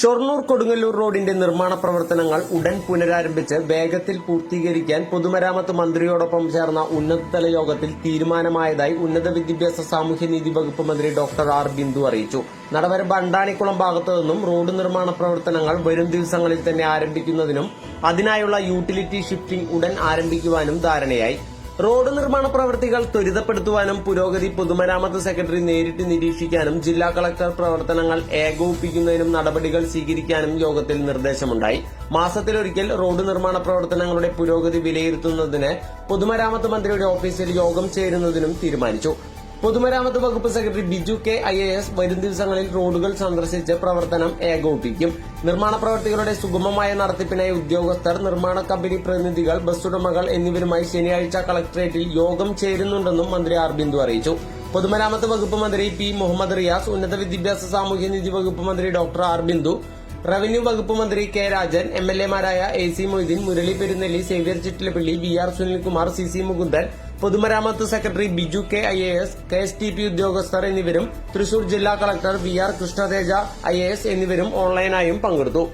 ഷൊർണൂർ കൊടുങ്ങല്ലൂർ റോഡിന്റെ നിർമ്മാണ പ്രവർത്തനങ്ങൾ ഉടൻ പുനരാരംഭിച്ച് വേഗത്തിൽ പൂർത്തീകരിക്കാൻ പൊതുമരാമത്ത് മന്ത്രിയോടൊപ്പം ചേർന്ന ഉന്നതതല യോഗത്തിൽ തീരുമാനമായതായി ഉന്നത വിദ്യാഭ്യാസ സാമൂഹ്യനീതി വകുപ്പ് മന്ത്രി ഡോക്ടർ ആർ ബിന്ദു അറിയിച്ചു. നടവര ബണ്ടാണിക്കുളം ഭാഗത്തു നിന്നും റോഡ് നിർമ്മാണ പ്രവർത്തനങ്ങൾ വരും ദിവസങ്ങളിൽ തന്നെ ആരംഭിക്കുന്നതിനും അതിനായുള്ള യൂട്ടിലിറ്റി ഷിഫ്റ്റിംഗ് ഉടൻ ആരംഭിക്കുവാനും ധാരണയായി. റോഡ് നിർമ്മാണ പ്രവൃത്തികൾ ത്വരിതപ്പെടുത്തുവാനും പുരോഗതി പൊതുമരാമത്ത് സെക്രട്ടറി നേരിട്ട് നിരീക്ഷിക്കാനും ജില്ലാ കളക്ടർ പ്രവർത്തനങ്ങൾ ഏകോപിപ്പിക്കുന്നതിനും നടപടികൾ സ്വീകരിക്കാനും യോഗത്തിൽ നിർദ്ദേശമുണ്ടായി. മാസത്തിലൊരിക്കൽ റോഡ് നിർമ്മാണ പ്രവർത്തനങ്ങളുടെ പുരോഗതി വിലയിരുത്തുന്നതിന് പൊതുമരാമത്ത് മന്ത്രിയുടെ ഓഫീസിൽ യോഗം ചേരുന്നതിനും തീരുമാനിച്ചു. പൊതുമരാമത്ത് വകുപ്പ് secretary Biju K I A S വരും ദിവസങ്ങളിൽ റോഡുകൾ സന്ദർശിച്ച് പ്രവർത്തനം ഏകോപിക്കും. നിർമ്മാണ പ്രവർത്തികളുടെ സുഗമമായ നടത്തിപ്പിനായി ഉദ്യോഗസ്ഥർ നിർമ്മാണ കമ്പനി പ്രതിനിധികൾ ബസ്സുടമകൾ എന്നിവരുമായി ശനിയാഴ്ച കളക്ടറേറ്റിൽ യോഗം ചേരുന്നുണ്ടെന്നും മന്ത്രി ആർ ബിന്ദു അറിയിച്ചു. പൊതുമരാമത്ത് വകുപ്പ് മന്ത്രി പി മുഹമ്മദ് റിയാസ് ഉന്നത വിദ്യാഭ്യാസ സാമൂഹ്യനീതി വകുപ്പ് മന്ത്രി ഡോക്ടർ ആർ ബിന്ദു റവന്യൂ വകുപ്പ് മന്ത്രി K Rajan M L എമാരായ A C Moideen Murali Perunnelly Xavier Chittilappilly V R Sunilkumar C C Mukundan പൊതുമരാമത്ത് secretary Biju K I A S K S T P ഉദ്യോഗസ്ഥർ എന്നിവരും തൃശൂർ ജില്ലാ collector V R Krishnateja I A S എന്നിവരും ഓൺലൈനായും പങ്കെടുത്തു.